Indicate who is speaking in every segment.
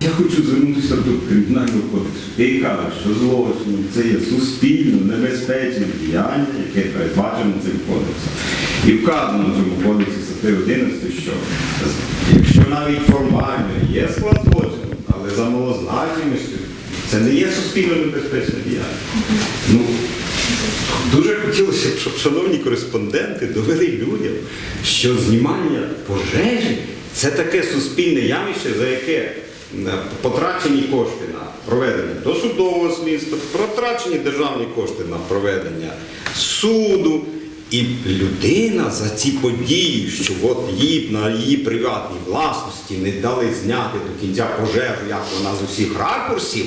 Speaker 1: Я хочу звернутися до кримінального кодексу. І каже, що злочин це є суспільно небезпечне діяння, яке передбачено цим кодексом. І вказано в цьому кодексі статті 11, що якщо навіть формально є склад злочину, але за малозначимістю, це не є суспільно небезпечне діяння. Ну, Дуже хотілося б, щоб шановні кореспонденти довели людям, що знімання пожежі це таке суспільне явище, за яке потрачені кошти на проведення досудового слідства, потрачені державні кошти на проведення суду. І людина за ці події, що от їй на її приватній власності не дали зняти до кінця пожежу, як вона з усіх ракурсів,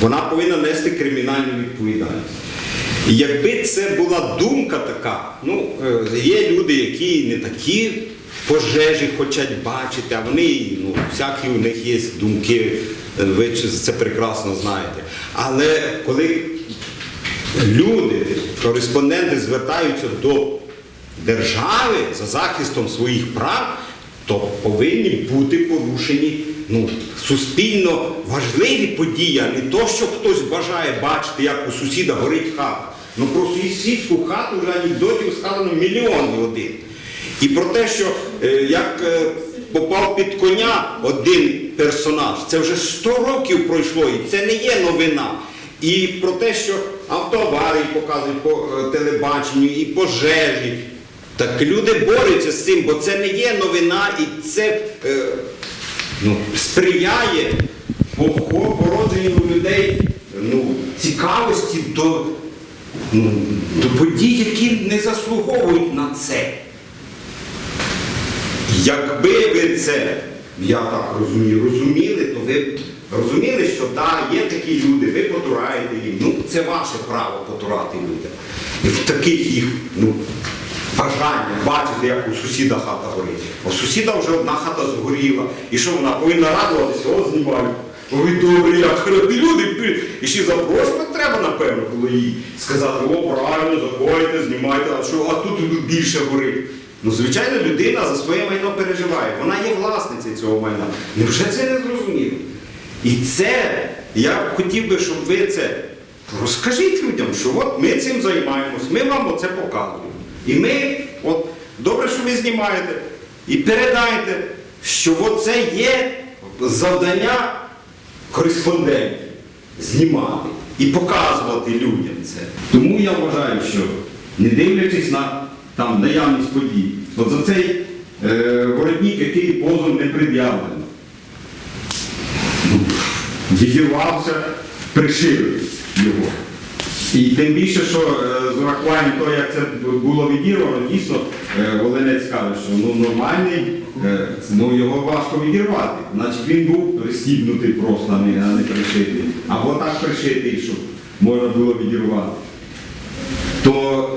Speaker 1: вона повинна нести кримінальну відповідальність. Якби це була думка така, ну е, є люди, які не такі пожежі хочуть бачити, а вони, ну, всякі у них є думки, е, ви це прекрасно знаєте. Але коли люди, кореспонденти звертаються до держави за захистом своїх прав, то повинні бути порушені ну, суспільно важливі події, не то, що хтось бажає бачити, як у сусіда горить хата. Ну про сусідську хату вже анекдотів сказано мільйон і один. І про те, що е, як е, попав під коня один персонаж, це вже 100 років пройшло, і це не є новина. І про те, що автоаварії показують по е, телебаченню, і пожежі. Так люди борються з цим, бо це не є новина, і це е, ну, сприяє породженню людей ну, цікавості до, ну, до подій, які не заслуговують на це. Якби ви це, я так розумію, розуміли, то ви розуміли, що так, є такі люди, ви потураєте їм. Ну, це ваше право потурати людям. В таких їх ну, бажання бачити, як у сусіда хата горить. У сусіда вже одна хата згоріла. І що вона повинна радуватися, о, знімаю. Ой, добре, як хороші люди. І ще запрошувати треба, напевно, було їй сказати, о, правильно, заходьте, знімайте, а що, а тут більше горить. Ну, звичайно, людина за своє майно переживає. Вона є власницею цього майна. Невже це не зрозуміло? І це, я хотів би, щоб ви це розкажіть людям, що от ми цим займаємось, ми вам оце показуємо. І ми, от, добре, що ви знімаєте, і передайте, що це є завдання кореспондентів знімати і показувати людям це. Тому я вважаю, що не дивлячись на там, наявність подій, от за цей е, воротник, який позов не пред'явлено, відірвався, пришили його. І тим більше, що е, з урахуванням того, як це було відірвано, дійсно е, Волинець каже, що ну, нормальний, е, ну, його важко відірвати. Значить він був розстібнутий просто, а не, пришитий. Або так пришитий, щоб можна було відірвати. То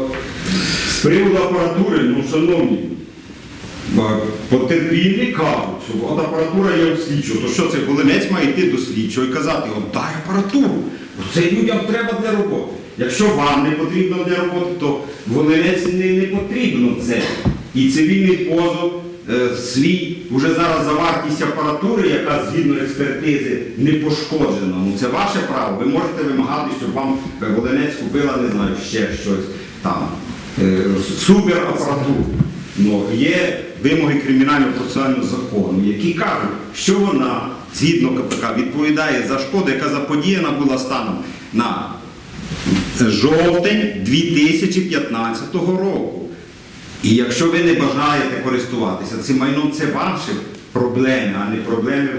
Speaker 1: з приводу апаратури, ну шановні, Потерпілі кажуть, що от апаратура є у слідчого. То що це Волинець має йти до слідчого і казати, от дай апаратуру. Це людям треба для роботи. Якщо вам не потрібно для роботи, то Волинець не, потрібно це. І цивільний позов е, свій уже зараз за вартість апаратури, яка згідно експертизи не пошкоджена. Ну це ваше право. Ви можете вимагати, щоб вам е, Волинець купила, не знаю, ще щось там. е, суперапаратуру. Ну, є вимоги кримінального процесуального закону, які кажуть, що вона згідно КПК відповідає за шкоду, яка заподіяна була станом на жовтень 2015 року. І якщо ви не бажаєте користуватися цим майном, це ваші проблеми, а не проблеми.